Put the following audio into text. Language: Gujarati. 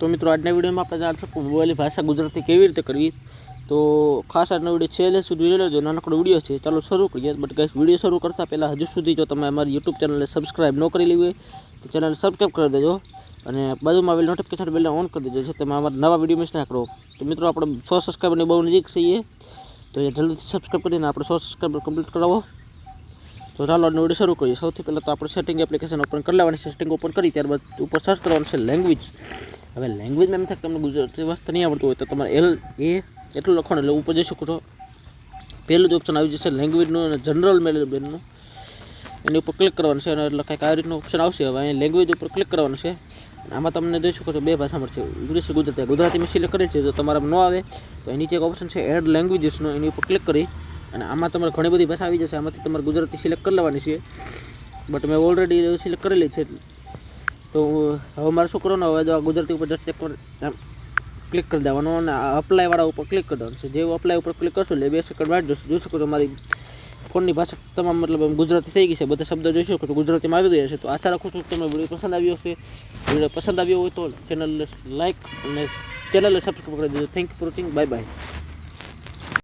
તો મિત્રો, આજના વિડીયોમાં આપણે જાણશું કે મોબાઈલની ભાષા ગુજરાતી કેવી રીતે કરવી. તો ખાસ આજનો વીડિયો છેલ્લે સુધી જોઈ લેજો. નાનકડો વીડિયો છે. ચાલો શરૂ કરીએ. બટ ગાઈસ વીડિયો શરૂ કરતાં પહેલાં હજુ સુધી જો તમે અમારી યુટ્યુબ ચેનલને સબસ્ક્રાઈબ ન કરી લેવી તો ચેનલને સબસ્ક્રાઈબ કરી દેજો અને બાજુમાં આવેલ નોટિફિકેશન બેલને ઓન કરી દેજો, જેથી તમે અમારા નવા વીડિયો મિસ ના કરો. તો મિત્રો, આપણે સો સબસ્ક્રાઈબરની બહુ નજીક છીએ, તો એ જલ્દીથી સબસ્ક્રાઈબ કરીને આપણે સો સબસ્ક્રાઈબર કમ્પ્લીટ કરાવો. તો ચાલો આજનો વીડિયો શરૂ કરીએ. સૌથી પહેલાં તો આપણે સેટિંગ એપ્લિકેશન ઓપન કરી લેવાની. સેટિંગ ઓપન કરી ત્યારબાદ ઉપર સર્ચ કરવાનું છે લેંગ્વેજ હવે લેંગ્વેજમાં એમ થાય તમને ગુજરાતી વસ્તુ નહીં આવડતું હોય તો તમારે એલ એ એટલું લખવાનું એટલે ઉપર જઈ શકો છો. પહેલું જ ઓપ્શન આવી જશે લેંગ્વેજનું અને જનરલ મેનેજમેન્ટનું એની ઉપર ક્લિક કરવાનું છે અને એટલે કંઈક આ રીતનું ઓપ્શન આવશે. હવે અહીંયા લેંગ્વેજ ઉપર ક્લિક કરવાનું છે. આમાં તમને જોઈ શકો છો બે ભાષા મળશે. ઇંગ્લિશ, ગુજરાતી. ગુજરાતીમાં સિલેક્ટ કરે છે. જો તમારામાં ન આવે, તો એની જે એક ઓપ્શન છે એડ લેંગ્વેજીસનો એની ઉપર ક્લિક કરી અને આમાં તમારે ઘણી બધી ભાષા આવી જશે. આમાંથી તમારે ગુજરાતી સિલેક્ટ કરી લેવાની છે. બટ મેં ઓલરેડી સિલેક્ટ કરેલી છે. તો હવે મારે શું કરવાનું હવે જો ગુજરાતી ઉપર જસ્ટ એક ક્લિક કરી દેવાનું અને અપ્લાયવાળા ઉપર ક્લિક કરી દેવાનું છે. જેવું અપ્લાય ઉપર ક્લિક કરશો એટલે બે સેકન્ડ વાટ જશે. જોઈ શકો છો મારી ફોનની ભાષા તમામ મતલબ ગુજરાતી થઈ ગઈ છે. બધા શબ્દ જોઈ શકો છો. ગુજરાતીમાં આવી ગયા છે. તો આશા રાખું છું કે તમને વીડિયો પસંદ આવ્યો હશે. વીડિયો પસંદ આવ્યો હોય તો ચેનલ લાઇક અને ચેનલને સબસ્ક્રાઈબ કરી દેજો. Thank you for watching bye bye